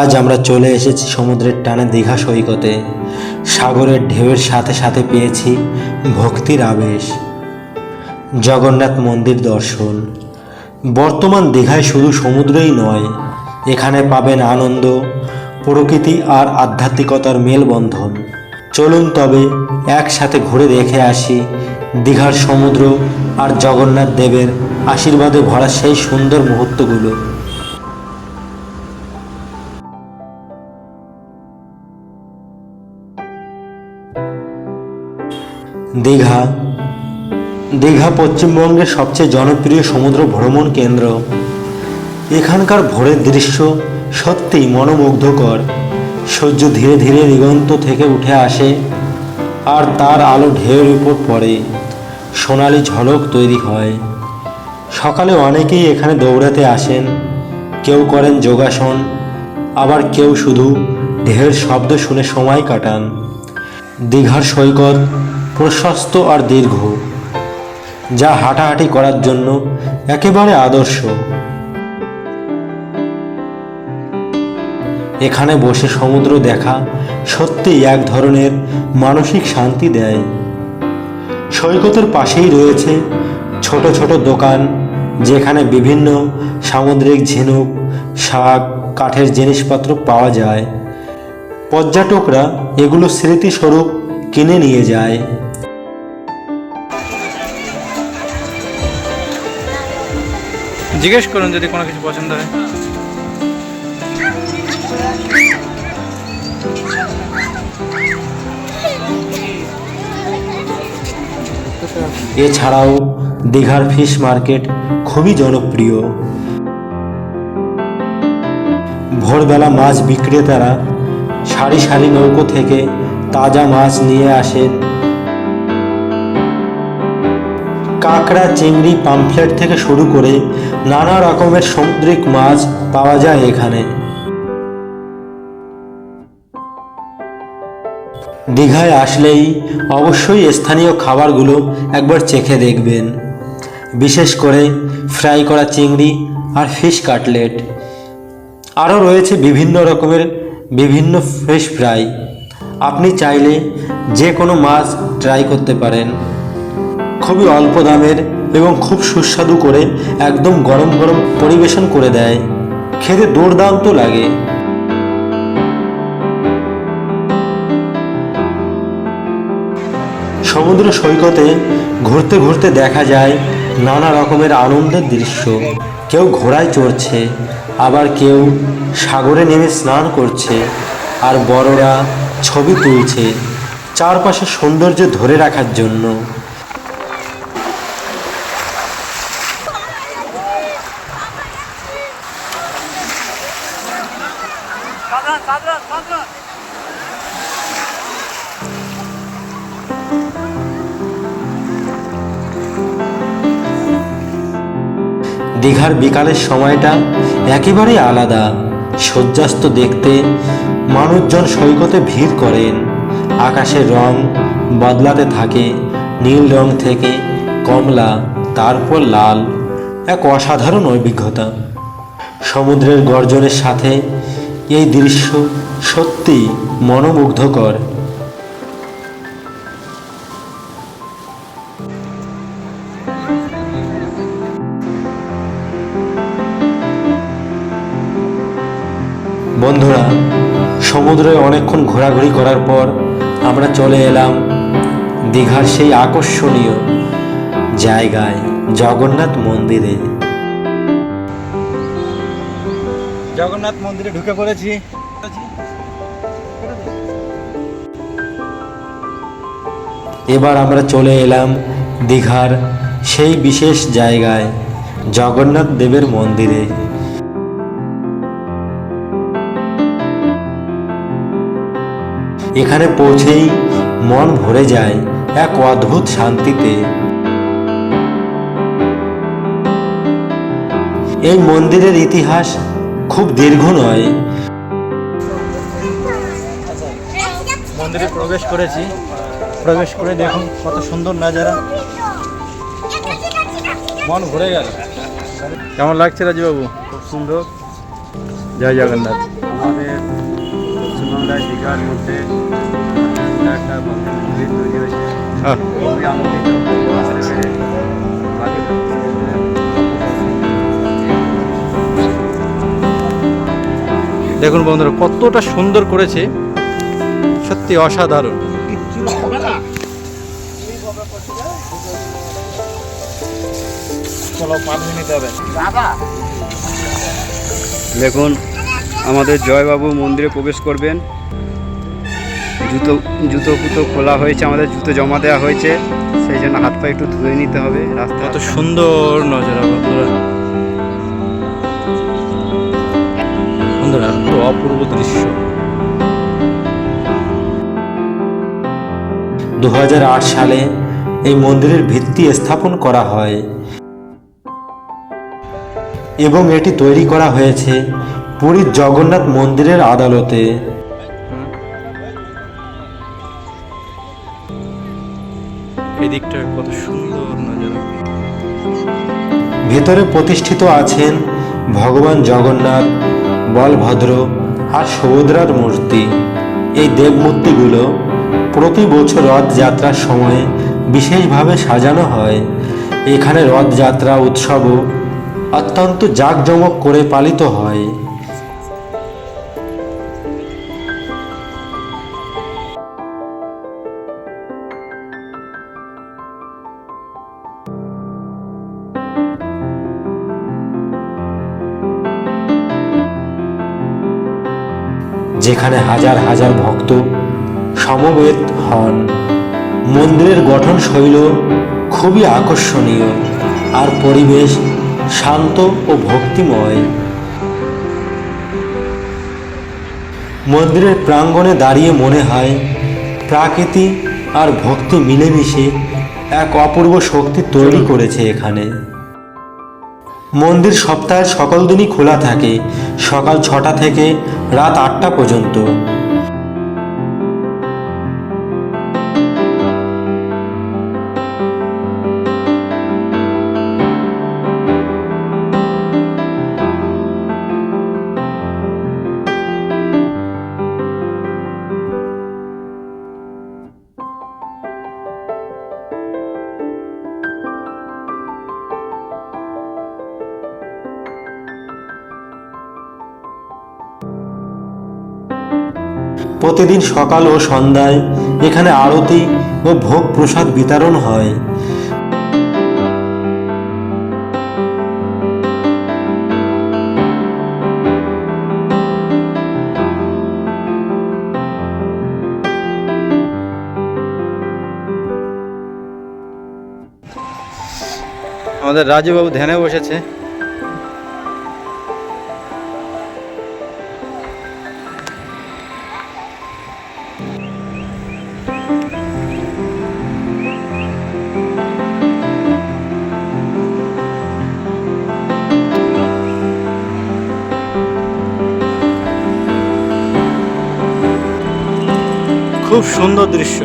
আজ আমরা চলে এসেছি সমুদ্রের টানে দীঘা সৈকতে। সাগরের ঢেউয়ের সাথে সাথে পেয়েছি ভক্তির আবেশ, জগন্নাথ মন্দির দর্শন। বর্তমান দীঘায় শুধু সমুদ্রই নয়, এখানে পাবেন আনন্দ, প্রকৃতি আর আধ্যাত্মিকতার মেলবন্ধন। চলুন তবে একসাথে ঘুরে দেখে আসি দীঘার সমুদ্র আর জগন্নাথ দেবের আশীর্বাদে ভরা সেই সুন্দর মুহূর্তগুলো। দীঘা। দীঘা পশ্চিমবঙ্গের সবচেয়ে জনপ্রিয় সমুদ্র ভ্রমণ কেন্দ্র। এখানকার ভোরের দৃশ্য সত্যিই মনোমুগ্ধকর। সূর্য ধীরে ধীরে দিগন্ত থেকে উঠে আসে, আর তার আলো ঢেউয়ের উপর পড়ে। সোনালি ঝলক তৈরি হয়। সকালে অনেকেই এখানে দৌড়াতে আসেন। কেউ করেন যোগাসন, আবার কেউ শুধু ঢেউয়ের শব্দ শুনে সময় কাটান। দীঘার সৈকত প্রশস্ত আর দীর্ঘ, যা হাঁটাহাঁটি করার জন্য একেবারে আদর্শ। এখানে বসে সমুদ্র দেখা সত্যিই এক ধরনের মানসিক শান্তি দেয়। সৈকতের পাশেই রয়েছে ছোট ছোট দোকান, যেখানে বিভিন্ন সামুদ্রিক ঝিনুক, শাক, কাঠের জিনিসপত্র পাওয়া যায়। পর্যটকরা এগুলো স্মৃতিস্বরূপ কিনে নিয়ে যায়। জিজ্ঞেস করুন যদি কোনো কিছু পছন্দ হয়। এছাড়াও দীঘার ফিশ মার্কেট খুবই জনপ্রিয়। ভোরবেলা মাছ বিক্রেতারা সারি সারি নৌকো থেকে তাজা মাছ নিয়ে আসেন কাঁকড়া, চিংড়ি, পামফ্লেট থেকে শুরু করে নানা রকমের সামুদ্রিক মাছ পাওয়া যায় এখানে। দীঘায় আসলেই অবশ্যই স্থানীয় খাবারগুলো একবার চেখে দেখবেন। বিশেষ করে ফ্রাই করা চিংড়ি আর ফিশ কাটলেট। আরও রয়েছে বিভিন্ন রকমের বিভিন্ন ফিশ ফ্রাই। আপনি চাইলে যে কোনো মাছ ট্রাই করতে পারেন। খুবই অল্প দামের এবং খুব সুস্বাদু করে একদম গরম গরম পরিবেশন করে দেয়। খেতে দুর্দান্ত লাগে। সমুদ্র সৈকতে ঘুরতে ঘুরতে দেখা যায় নানা রকমের আনন্দের দৃশ্য। কেউ ঘোড়ায় চড়ছে, আবার কেউ সাগরে নেমে স্নান করছে, আর বড়রা ছবি তুলছে চারপাশে সৌন্দর্য ধরে রাখার জন্য। দীঘার বিকালের সময়টা একেবারেই আলাদা। সূর্যাস্ত দেখতে মানুষজন সৈকতে ভিড় করেন। আকাশের রং বদলাতে থাকে, নীল রং থেকে কমলা, তারপর লাল। এক অসাধারণ অভিজ্ঞতা। সমুদ্রের গর্জনের সাথে এই দৃশ্য সত্যি মনোমুগ্ধকর। বন্ধুরা সমুদ্রে অনেকক্ষণ ঘোরাঘুরি করার পর আমরা চলে এলাম দীঘার সেই আকর্ষণীয় জায়গায় জগন্নাথ মন্দিরে। জগন্নাথ মন্দিরে ঢুকে পড়েছি। এবার আমরা চলে এলাম দীঘার সেই বিশেষ জায়গায় জগন্নাথ দেবের মন্দিরে। এখানে পৌঁছেই মন ভরে যায় এক অদ্ভুত শান্তিতে। এই মন্দিরের ইতিহাস খুব দীর্ঘ নয়। মন্দিরে প্রবেশ করেছি। প্রবেশ করে দেখুন কত সুন্দর নাজারা। মন ভরে গেল। কেমন লাগছে রাজুবাবু? খুব সুন্দর। জয় জগন্নাথ। আমাদের পশ্চিমবাংলায় দীঘার মধ্যে খুবই আনন্দিত দেখুন বন্ধুরা কতটা সুন্দর করেছে। সত্যি অসাধারণ। দেখুন আমাদের জয়বাবু মন্দিরে প্রবেশ করবেন। জুতো জুতো ফুতো খোলা হয়েছে আমাদের জুতো জমা দেওয়া হয়েছে। সেই জন্য হাত পা একটু ধুয়ে নিতে হবে রাস্তা কত সুন্দর নজরা বন্ধুরা বন্ধুরা অপূর্ব দৃশ্য। দু হাজার আট সালে এই মন্দিরের ভিত্তি স্থাপন করা হয় এবং এটি তৈরি করা হয়েছে পুরীর জগন্নাথ মন্দিরের আদালতে। ভেতরে প্রতিষ্ঠিত আছেন ভগবান জগন্নাথ, বলভদ্র আর সুভদ্রার মূর্তি। এই দেবমূর্তিগুলো প্রতি বছর রথযাত্রার সময়ে বিশেষভাবে সাজানো হয়। এখানে রথযাত্রা, উৎসবও অত্যন্ত জাঁকজমক করে পালিত হয়। যেখানে হাজার হাজার ভক্ত সমবেত হন। মন্দিরের গঠন শৈল, খুবই আকর্ষণীয়, আর পরিবেশ শান্ত ও ভক্তিময়। মন্দিরের প্রাঙ্গণে দাঁড়িয়ে মনে হয়, প্রাকৃতি আর ভক্তি মিলেমিশে এক অপূর্ব শক্তি তৈরি করেছে এখানে। মন্দির সপ্তাহের সকল দিনই খোলা থাকে। সকাল ছটা থেকে রাত আটটা পর্যন্ত। প্রতিদিন সকাল ও সন্ধ্যায় এখানে আরতি ও ভোগ প্রসাদ বিতরণ হয়। আমাদের রাজুবাবু ধ্যানে বসেছে। খুব সুন্দর দৃশ্য।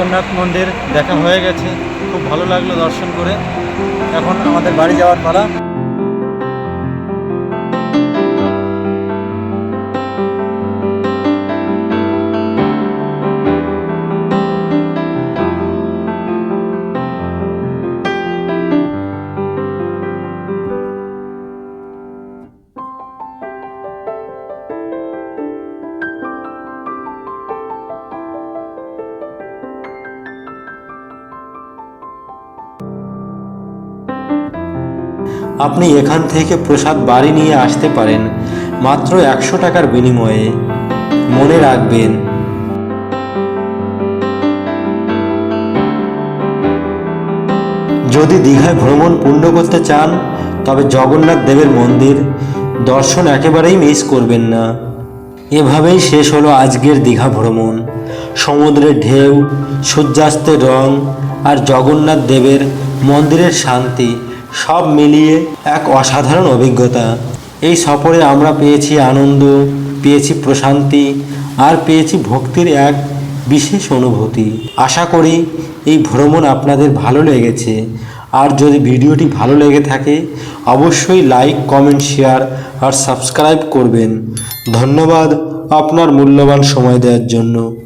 জগন্নাথ মন্দির দেখা হয়ে গেছে। খুব ভালো লাগল দর্শন করে। এখন আমাদের বাড়ি যাওয়ার পালা। আপনি এখান থেকে প্রসাদ বাড়ি নিয়ে আসতে পারেন, মাত্র একশো টাকার বিনিময়ে। মনে রাখবেন। যদি দীঘায় ভ্রমণ পূর্ণ করতে চান, তবে জগন্নাথ দেবের মন্দির, দর্শন একেবারেই মিস করবেন না। এভাবেই শেষ হলো আজকের দীঘা ভ্রমণ। সমুদ্রের ঢেউ, সূর্যাস্তের রং আর জগন্নাথ দেবের মন্দিরের শান্তি। সব মিলিয়ে এক অসাধারণ অভিজ্ঞতা। এই সফরে আমরা পেয়েছি আনন্দ, পেয়েছি প্রশান্তি, আর পেয়েছি ভক্তির এক বিশেষ অনুভূতি। আশা করি এই ভ্রমণ আপনাদের ভালো লেগেছে। আর যদি ভিডিওটি ভালো লেগে থাকে, অবশ্যই লাইক, কমেন্ট, শেয়ার আর সাবস্ক্রাইব করবেন। ধন্যবাদ আপনার মূল্যবান সময় দেওয়ার জন্য।